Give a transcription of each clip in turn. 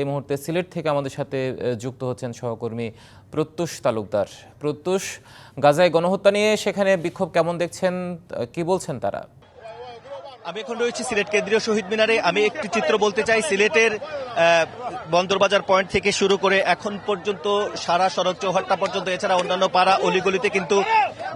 এই মুহূর্তে সিলেট থেকে আমাদের সাথে যুক্ত হচ্ছেন সহকর্মী প্রত্যুষ তালুকদার। প্রত্যুষ, গাজায় গণহত্যা নিয়ে সেখানে বিক্ষোভ কেমন দেখছেন? কি বলছেন তারা? আমি এখন রয়েছি সিলেট কেন্দ্রীয় শহীদ মিনারে। আমি একটি চিত্র বলতে চাই। সিলেটের বন্দরবাজার পয়েন্ট থেকে শুরু করে এখন পর্যন্ত সারা সড়ক চৌহাট্টা পর্যন্ত, এছাড়া অন্যান্য পাড়া, অলিগলিতে কিন্তু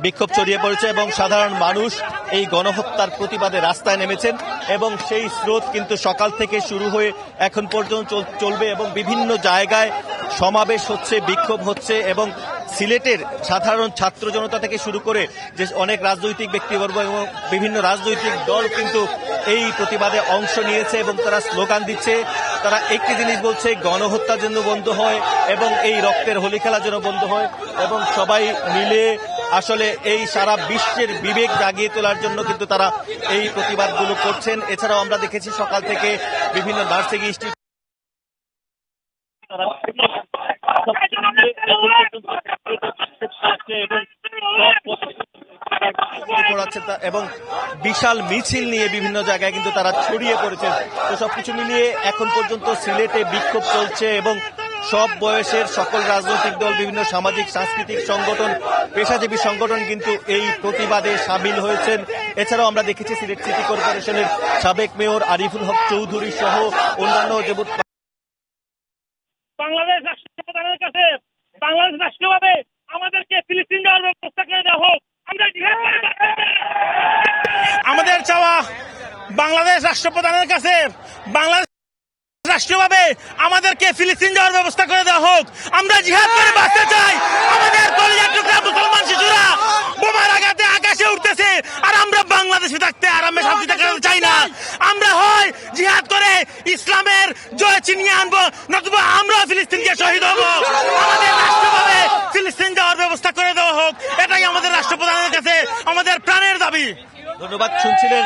বিক্ষোভ ছড়িয়ে পড়েছে এবং সাধারণ মানুষ এই গণহত্যার প্রতিবাদে রাস্তায় নেমেছেন এবং সেই স্রোত কিন্তু সকাল থেকে শুরু হয়ে এখন পর্যন্ত চল- চলবে এবং বিভিন্ন জায়গায় সমাবেশ হচ্ছে, বিক্ষোভ হচ্ছে এবং সিলেটের সাধারণ ছাত্র জনতা থেকে শুরু করে যে অনেক রাজনৈতিক ব্যক্তিবর্গ এবং বিভিন্ন রাজনৈতিক দল কিন্তু এই প্রতিবাদে অংশ নিয়েছে এবং তারা স্লোগান দিচ্ছে। তারা একটি জিনিস বলছে, গণহত্যা যেন বন্ধ হয় এবং এই রক্তের হোলি খেলা যেন বন্ধ হয় এবং সবাই মিলে আসলে এই সারা বিশ্বের বিবেক জাগিয়ে তোলার জন্য কিন্তু তারা এই প্রতিবাদগুলো করছেন। এছাড়াও আমরা দেখেছি সকাল থেকে বিভিন্ন নার্সিং ইনস্টিটিউট এবং বিশাল মিছিল নিয়ে বিভিন্ন জায়গায় কিন্তু তারা ছড়িয়ে পড়েছে। তো সবকিছু মিলিয়ে এখন পর্যন্ত সিলেটে বিক্ষোভ চলছে এবং সব বয়সের সকল রাজনৈতিক দল বিভিন্ন সামাজিক সাংস্কৃতিক সংগঠন পেশাজীবী সংগঠন কিন্তু এই প্রতিবাদে সামিল হয়েছেন। এছাড়াও আমরা দেখেছি সিলেট সিটি কর্পোরেশনের সাবেক মেয়র আরিফুল হক চৌধুরী সহ অন্যান্য যে বাংলাদেশ রাষ্ট্র কাছে বাংলাদেশ রাষ্ট্রভাবে আমাদেরকে ফিলিস্তিন যাওয়ার ব্যবস্থা করে দেওয়া হোক। আমরা আমাদের চাওয়া বাংলাদেশ রাষ্ট্রপ্রধানের কাছে বাংলাদেশ রাষ্ট্রীয়ভাবে আমাদেরকে ফিলিস্তিন যাওয়ার ব্যবস্থা করে দেওয়া হোক। আমরা জিহাদ করে বাঁচতে চাই। আমাদের কলিজার টুকরা মুসলমান শিশুরা বোমার আঘাতে আকাশে উঠতেছে। আর আমরা বাংলাদেশে থাকতে আরামে শান্তি থাকতে চাই না। আমরা হয় জিহাদ করে ইসলামের জয় চিনিয়ে আনব, নতুবা আমরা ফিলিস্তিনকে শহীদ হব আমাদের রাষ্ট্রভাবে ফিলিস্তিন যাওয়ার ব্যবস্থা করে দেওয়া হোক এটাই আমাদের রাষ্ট্রপ্রধানের কাছে আমাদের প্রাণের দাবি ধন্যবাদ। শুনছিলেন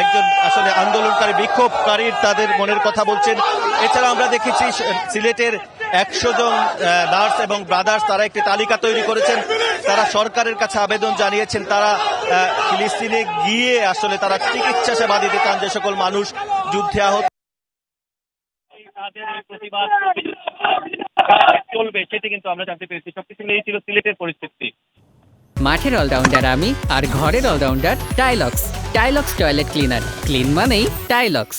একজন আসলে আন্দোলনকারী, বিক্ষোভকারীর তাদের মনের কথা বলছেন। এছাড়া আমরা দেখেছি সিলেটের একশো জন নার্স এবং ব্রাদার্স তারা একটি তালিকা তৈরি করেছেন। তারা সরকারের কাছে আবেদন জানিয়েছেন, তারা ফিলিস্তিনে গিয়ে আসলে তারা চিকিৎসা সেবা দিতে চান যে সকল মানুষ যুদ্ধে আহত। চলবে, সেটি কিন্তু আমরা জানতে পেরেছি। সবকিছু মিলিয়ে ছিল সিলেটের পরিস্থিতি। মাঠের অলরাউন্ডার আমি আর ঘরের allrounder Tylox Tylox toilet cleaner clean মানেই টাইলক্স